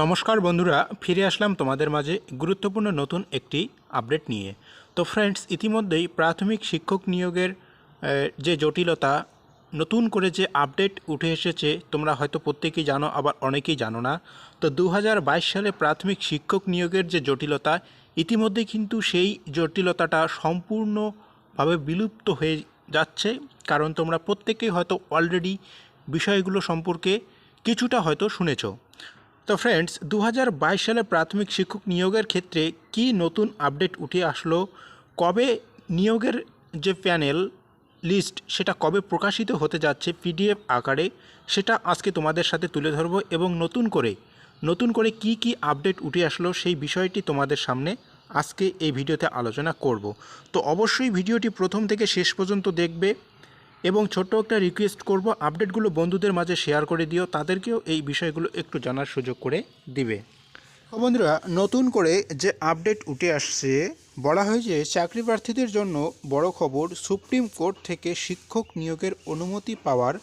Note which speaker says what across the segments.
Speaker 1: নমস্কার বন্ধুরা, ফিরে আসলাম তোমাদের মাঝে গুরুত্বপূর্ণ নতুন একটি আপডেট নিয়ে। তো ফ্রেন্ডস ইতিমধ্যেই প্রাথমিক শিক্ষক নিয়োগের যে জটিলতা, নতুন করে যে আপডেট উঠে এসেছে, তোমরা হয়তো প্রত্যেকেই জানো, আবার অনেকেই জানো না। তো দু হাজার বাইশ সালে প্রাথমিক শিক্ষক নিয়োগের যে জটিলতা, ইতিমধ্যে কিন্তু সেই জটিলতাটা সম্পূর্ণভাবে বিলুপ্ত হয়ে যাচ্ছে। কারণ তোমরা প্রত্যেকেই হয়তো অলরেডি বিষয়গুলো সম্পর্কে কিছুটা হয়তো শুনেছো। তো ফ্রেন্ডস দু হাজার বাইশ সালে প্রাথমিক শিক্ষক নিয়োগের ক্ষেত্রে কি নতুন আপডেট উঠে আসলো? কবে নিয়োগের যে প্যানেল লিস্ট সেটা কবে প্রকাশিত হতে যাচ্ছে পিডিএফ আকারে, সেটা আজকে তোমাদের সাথে তুলে ধরবো এবং নতুন করে নতুন করে কি কি আপডেট উঠে আসলো সেই বিষয়টি তোমাদের সামনে আজকে এই ভিডিওতে আলোচনা করব। তো অবশ্যই ভিডিওটি প্রথম থেকে শেষ পর্যন্ত দেখবে। এবং ছোট্ট একটা রিকোয়েস্ট করব আপডেটগুলো বন্ধুদের মাঝে শেয়ার করে দিও, তাদেরকেও এই বিষয়গুলো একটু জানার সুযোগ করে দিবে। বন্ধুরা, নতুন করে যে আপডেট উঠে আসছে, বলা হয়েছে চাকরি প্রার্থীদের জন্য বড় খবর, সুপ্রিম কোর্ট থেকে শিক্ষক নিয়োগের অনুমতি পাওয়ার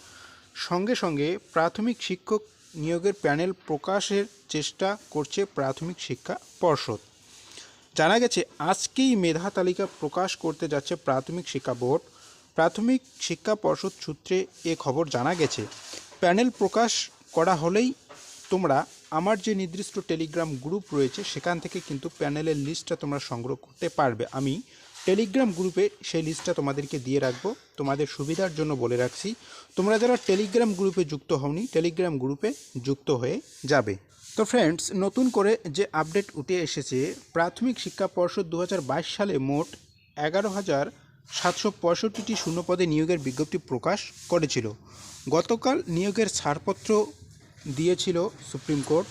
Speaker 1: সঙ্গে সঙ্গে প্রাথমিক শিক্ষক নিয়োগের প্যানেল প্রকাশের চেষ্টা করছে প্রাথমিক শিক্ষা পর্ষদ। জানা গেছে, আজকেই মেধা তালিকা প্রকাশ করতে যাচ্ছে প্রাথমিক শিক্ষা বোর্ড। প্রাথমিক শিক্ষা পর্ষদ সূত্রে এ খবর জানা গেছে। প্যানেল প্রকাশ করা হলেই তোমরা আমার যে নির্দিষ্ট টেলিগ্রাম গ্রুপ রয়েছে, সেখান থেকে কিন্তু প্যানেলের লিস্টটা তোমরা সংগ্রহ করতে পারবে। আমি টেলিগ্রাম গ্রুপে সেই লিস্টটা তোমাদেরকে দিয়ে রাখব। তোমাদের সুবিধার জন্য বলে রাখছি, তোমরা যারা টেলিগ্রাম গ্রুপে যুক্ত হওনি, টেলিগ্রাম গ্রুপে যুক্ত হয়ে যাবে। তো ফ্রেন্ডস নতুন করে যে আপডেট উঠে এসেছে, প্রাথমিক শিক্ষা পর্ষদ দু হাজার বাইশ সালে মোট এগারো হাজার সাতশো পঁয়ষট্টিটি শূন্যপদে নিয়োগের বিজ্ঞপ্তি প্রকাশ করেছিল। গতকাল নিয়োগের ছাড়পত্র দিয়েছিল সুপ্রিম কোর্ট।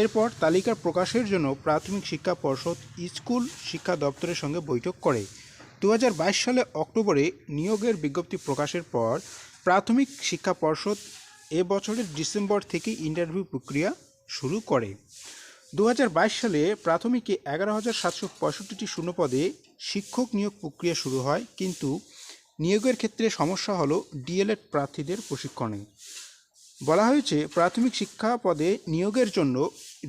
Speaker 1: এরপর তালিকা প্রকাশের জন্য প্রাথমিক শিক্ষা পর্ষদ স্কুল শিক্ষা দপ্তরের সঙ্গে বৈঠক করে। দু হাজার বাইশ সালে অক্টোবরে নিয়োগের বিজ্ঞপ্তি প্রকাশের পর প্রাথমিক শিক্ষা পর্ষদ এ বছরের ডিসেম্বর থেকে ইন্টারভিউ প্রক্রিয়া শুরু করে। দু হাজার বাইশ সালে প্রাথমিকে এগারো হাজার সাতশো পঁয়ষট্টিটি শূন্যপদে শিক্ষক নিয়োগ প্রক্রিয়া শুরু হয়, কিন্তু নিয়োগের ক্ষেত্রে সমস্যা হলো ডিএলএড প্রার্থীদের প্রশিক্ষণে। বলা হয়েছে, প্রাথমিক শিক্ষা পদে নিয়োগের জন্য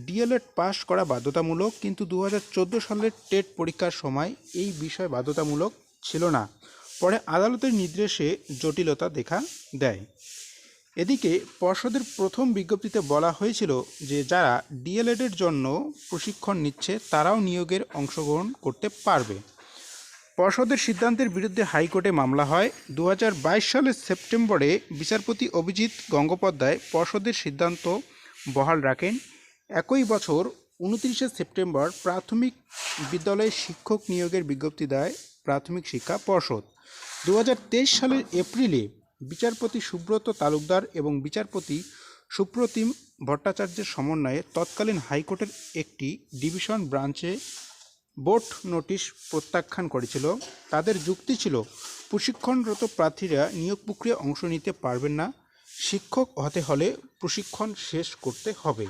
Speaker 1: ডিএলএড পাস করা বাধ্যতামূলক, কিন্তু দু হাজার চোদ্দ সালের টেট পরীক্ষার সময় এই বিষয় বাধ্যতামূলক ছিল না। পরে আদালতের নির্দেশে জটিলতা দেখা দেয়। এদিকে পর্ষদের প্রথম বিজ্ঞপ্তিতে বলা হয়েছিল যে, যারা ডিএলএডের জন্য প্রশিক্ষণ নিচ্ছে, তারাও নিয়োগের অংশগ্রহণ করতে পারবে। পর্ষদের সিদ্ধান্তের বিরুদ্ধে হাইকোর্টে মামলা হয়। দু হাজার বাইশ সালের সেপ্টেম্বরে বিচারপতি অভিজিৎ গঙ্গোপাধ্যায় পর্ষদের সিদ্ধান্ত বহাল রাখেন। একই বছর উনত্রিশে সেপ্টেম্বর প্রাথমিক বিদ্যালয়ে শিক্ষক নিয়োগের বিজ্ঞপ্তি দেয় প্রাথমিক শিক্ষা পর্ষদ। দু হাজার তেইশ সালের এপ্রিলে বিচারপতি সুব্রত তালুকদার এবং বিচারপতি সুপ্রতিম ভট্টাচার্যের সমন্বয়ে তৎকালীন হাইকোর্টের একটি ডিভিশন ব্রাঞ্চে বোর্ড নোটিশ প্রত্যাখ্যান করেছিল। তাদের যুক্তি ছিল, প্রশিক্ষণরত প্রার্থীরা নিয়োগ প্রক্রিয়া অংশ নিতে পারবেন না, শিক্ষক হতে হলে প্রশিক্ষণ শেষ করতে হবে।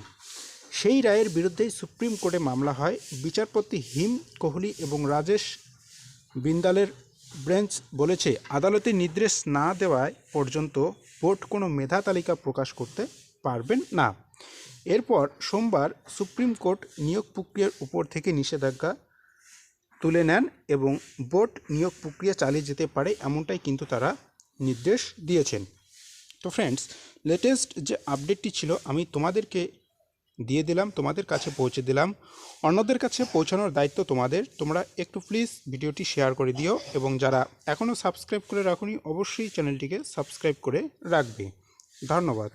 Speaker 1: সেই রায়ের বিরুদ্ধেই সুপ্রিম কোর্টে মামলা হয়। বিচারপতি হিম কোহলি এবং রাজেশ বিন্দালের ব্রেঞ্চ বলেছে আদালতের নির্দেশ না দেওয়ায় পর্যন্ত বোর্ড কোনো মেধা তালিকা প্রকাশ করতে পারবেন না। এরপর সোমবার সুপ্রিম কোর্ট নিয়োগ প্রক্রিয়ার উপর থেকে নিষেধাজ্ঞা তুলে নেন এবং বোর্ড নিয়োগ প্রক্রিয়া চালিয়ে যেতে পারে এমনটাই কিন্তু তারা নির্দেশ দিয়েছেন। তো ফ্রেন্ডস লেটেস্ট যে আপডেটটি ছিল, আমি তোমাদেরকে দিয়ে দিলাম, তোমাদের কাছে পৌঁছে দিলাম। অন্যদের কাছে পৌঁছানোর দায়িত্ব তোমাদের। তোমরা একটু প্লিজ ভিডিওটি শেয়ার করে দিও এবং যারা এখনও সাবস্ক্রাইব করে রাখুনি, অবশ্যই চ্যানেলটিকে সাবস্ক্রাইব করে রাখবে। ধন্যবাদ।